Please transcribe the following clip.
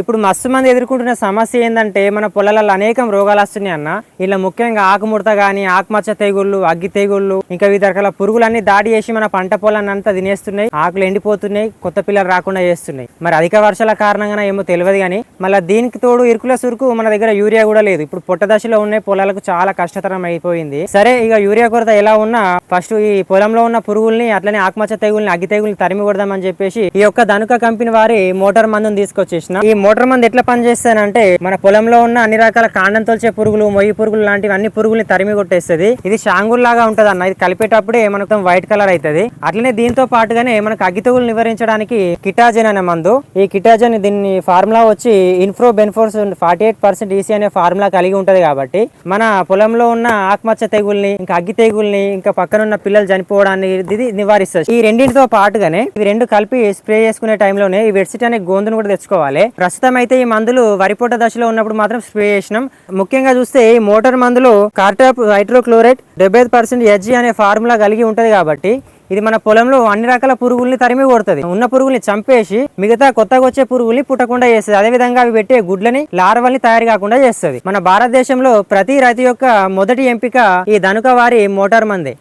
ఇప్పుడు మస్తు మంది ఎదుర్కొంటున్న సమస్య ఏంటంటే మన పొలాలలో అనేకం రోగాలు వస్తున్నాయి అన్న. ఇలా ముఖ్యంగా ఆకుముడత కానీ ఆకుమచ్చ తెగుళ్ళు అగ్గి తెగుళ్ళు ఇంకా వివిధ రకాల పురుగులన్నీ దాడి చేసి మన పంట పొలాన్ని అంతా తినేస్తున్నాయి. ఆకులు ఎండిపోతున్నాయి కొత్త పిల్లలు రాకుండా చేస్తున్నాయి. మరి అధిక వర్షాల కారణంగా ఏమో తెలియదు కానీ మళ్ళీ దీనికి తోడు ఇరుకుల సురుకు మన దగ్గర యూరియా కూడా లేదు. ఇప్పుడు పొట్ట దశలో ఉన్న పొలాలకు చాలా కష్టతరం అయిపోయింది. సరే ఇక యూరియా కొరత ఎలా ఉన్నా ఫస్ట్ ఈ పొలంలో ఉన్న పురుగుల్ని అట్లనే ఆకుమచ్చ తెగుల్ని అగ్గి తెగుల్ని తరిమి కొడదామని చెప్పేసి ఈ యొక్క ధనుక కంపెనీ వారి మోటార్ మందుని తీసుకొచ్చేసిన. ఈ మోటార్ మందు ఎట్లా పనిచేస్తానంటే మన పొలంలో ఉన్న అన్ని రకాల కాండం తొలిచే పురుగులు మొయ్యి పురుగులు లాంటివి అన్ని పురుగుల్ని తరిమి కొట్టేస్తుంది. ఇది షాంగూర్ లాగా ఉంటది అన్న ఇది కలిపేటప్పుడే మనకు వైట్ కలర్ అవుతుంది అట్లనే దీంతో పాటుగానే మనకు అగ్గి తెగులు నివారించడానికి కిటాజన్ అనే మందు ఈ కిటాజన్ దీన్ని ఫార్ములా వచ్చి iprobenfos forty eight percent EC అనే ఫార్ములా కలిగి ఉంటుంది కాబట్టి మన పొలంలో ఉన్న ఆకుమచ్చ తెగుల్ని ఇంకా అగ్గి తెగుల్ని ఇంకా పక్కనున్న పిల్లలు చనిపోవడాన్ని ఇది నివారిస్తుంది. ఈ రెండింటితో పాటుగానే ఇవి రెండు కలిపి స్ప్రే చేసుకునే టైంలోనే ఈ వెడ్సిట్ అనే గోందును కూడా తెచ్చుకోవాలి. ప్రస్తుతం అయితే ఈ మందులు వరిపూట దశలో ఉన్నప్పుడు మాత్రం స్ప్రే చేసినాం. ముఖ్యంగా చూస్తే ఈ మోటార్ మందులు కార్టాప్ హైడ్రోక్లోరైడ్ డెబ్బై పర్సెంట్ హెచ్జి అనే ఫార్ములా కలిగి ఉంటుంది కాబట్టి ఇది మన పొలంలో అన్ని రకాల పురుగుల్ని తరిమి కొడుతుంది. ఉన్న పురుగుల్ని చంపేసి మిగతా కొత్తగా వచ్చే పురుగుల్ని పుట్టకుండా చేస్తుంది. అదే విధంగా అవి పెట్టే గుడ్లని లార్వల్ని తయారు కాకుండా చేస్తుంది. మన భారతదేశంలో ప్రతి రైతు యొక్క మొదటి ఎంపిక ఈ ధనుక వారి మోటార్ మందే.